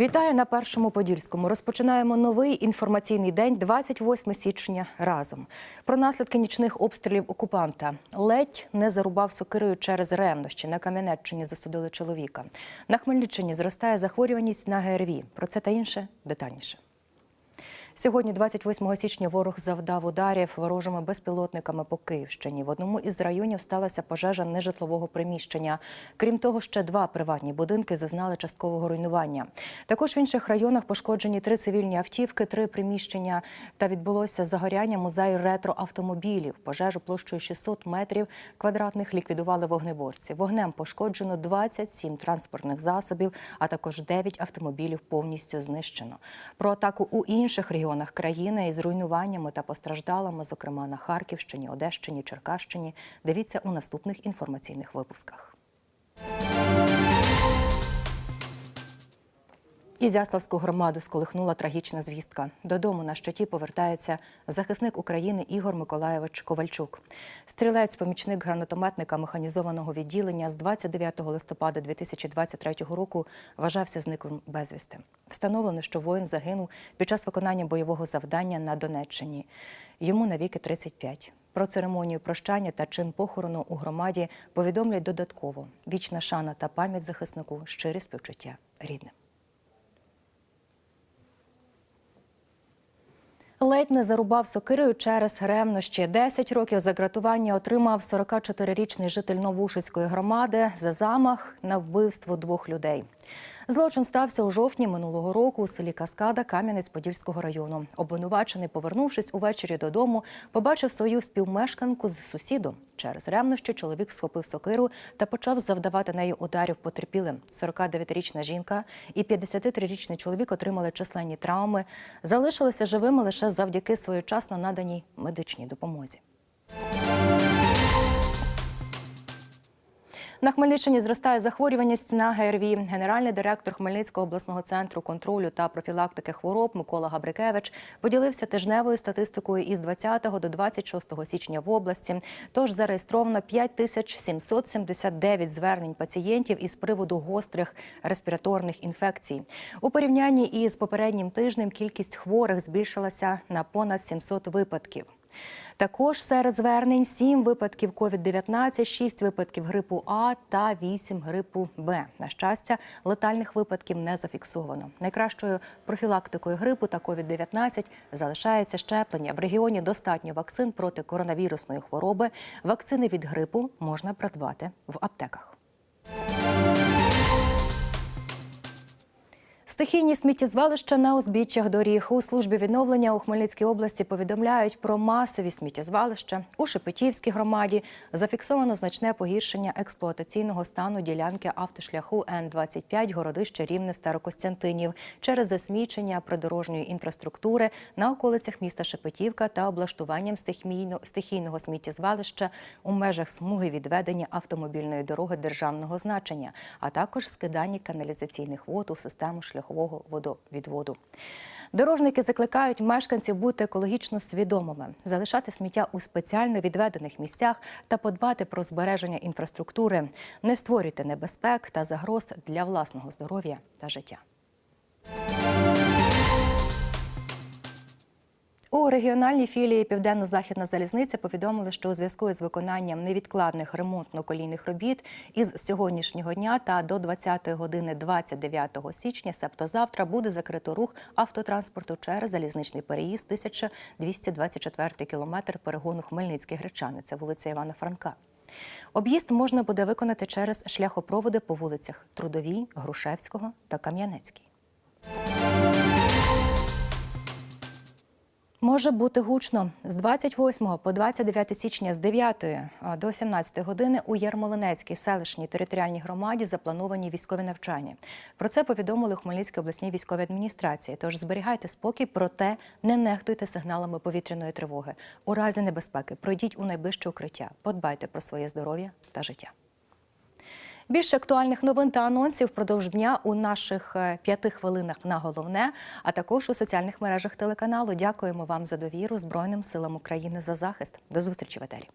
Вітаю на першому подільському. Розпочинаємо новий інформаційний день, 28 січня. Разом про наслідки нічних обстрілів окупанта ледь не зарубав сокирою через ревнощі. На Кам'янеччині засудили чоловіка. На Хмельниччині зростає захворюваність на ГРВІ. Про це та інше детальніше. Сьогодні, 28 січня, ворог завдав ударів ворожими безпілотниками по Київщині. В одному із районів сталася пожежа нежитлового приміщення. Крім того, ще два приватні будинки зазнали часткового руйнування. Також в інших районах пошкоджені три цивільні автівки, три приміщення та відбулося загоряння музею ретроавтомобілів. Пожежу площею 600 метрів квадратних ліквідували вогнеборці. Вогнем пошкоджено 27 транспортних засобів, а також 9 автомобілів повністю знищено. Про атаку у інших регіонах країни із руйнуваннями та постраждалими, зокрема на Харківщині, Одещині, Черкащині. Дивіться у наступних інформаційних випусках. Ізяславську громаду сколихнула трагічна звістка. Додому на щиті повертається захисник України Ігор Миколаєвич Ковальчук. Стрілець, помічник гранатометника механізованого відділення з 29 листопада 2023 року вважався зниклим безвісти. Встановлено, що воїн загинув під час виконання бойового завдання на Донеччині. Йому навіки 35. Про церемонію прощання та чин похорону у громаді повідомлять додатково. Вічна шана та пам'ять захиснику, щирі співчуття рідним. Ледь не зарубав сокирою через ревнощі. 10 років за гратування отримав 44-річний житель Новушицької громади за замах на вбивство двох людей. Злочин стався у жовтні минулого року у селі Каскада Кам'янець-Подільського району. Обвинувачений, повернувшись увечері додому, побачив свою співмешканку з сусідом. Через ревнощі чоловік схопив сокиру та почав завдавати нею ударів потерпілим. 49-річна жінка і 53-річний чоловік отримали численні травми, залишилися живими лише завдяки своєчасно наданій медичній допомозі. На Хмельниччині зростає захворюваність на ГРВІ. Генеральний директор Хмельницького обласного центру контролю та профілактики хвороб Микола Габрикевич поділився тижневою статистикою із 20 до 26 січня в області. Тож зареєстровано 5779 звернень пацієнтів із приводу гострих респіраторних інфекцій. У порівнянні із попереднім тижнем кількість хворих збільшилася на понад 700 випадків. Також серед звернень 7 випадків COVID-19, 6 випадків грипу А та 8 грипу Б. На щастя, летальних випадків не зафіксовано. Найкращою профілактикою грипу та COVID-19 залишається щеплення. В регіоні достатньо вакцин проти коронавірусної хвороби. Вакцини від грипу можна придбати в аптеках. Стихійні сміттєзвалища на узбіччях доріг у службі відновлення у Хмельницькій області повідомляють про масові сміттєзвалища. У Шепетівській громаді зафіксовано значне погіршення експлуатаційного стану ділянки автошляху Н-25 городище Рівне Старокостянтинів через засмічення придорожньої інфраструктури на околицях міста Шепетівка та облаштуванням стихійно- стихійного сміттєзвалища у межах смуги відведення автомобільної дороги державного значення, а також скидання каналізаційних вод у систему шляхового водовідводу. Дорожники закликають мешканців бути екологічно свідомими, залишати сміття у спеціально відведених місцях та подбати про збереження інфраструктури, не створюйте небезпек та загроз для власного здоров'я та життя. У регіональній філії Південно-Західна залізниця повідомили, що у зв'язку з виконанням невідкладних ремонтно-колійних робіт із сьогоднішнього дня та до 20 години 29 січня, себто завтра, буде закрито рух автотранспорту через залізничний переїзд 1224 кілометр перегону Хмельницький Гречани. Це вулиця Івана Франка. Об'їзд можна буде виконати через шляхопроводи по вулицях Трудовій, Грушевського та Кам'янецькій. Може бути гучно з 28 по 29 січня з 9 до 17 години у Ярмолинецькій селищній територіальній громаді заплановані військові навчання. Про це повідомили у Хмельницькій обласній військовій адміністрації. Тож зберігайте спокій, проте не нехтуйте сигналами повітряної тривоги. У разі небезпеки пройдіть у найближче укриття, подбайте про своє здоров'я та життя. Більше актуальних новин та анонсів впродовж дня у наших е, п'яти хвилинах на головне, а також у соціальних мережах телеканалу. Дякуємо вам за довіру Збройним силам України за захист. До зустрічі в етері.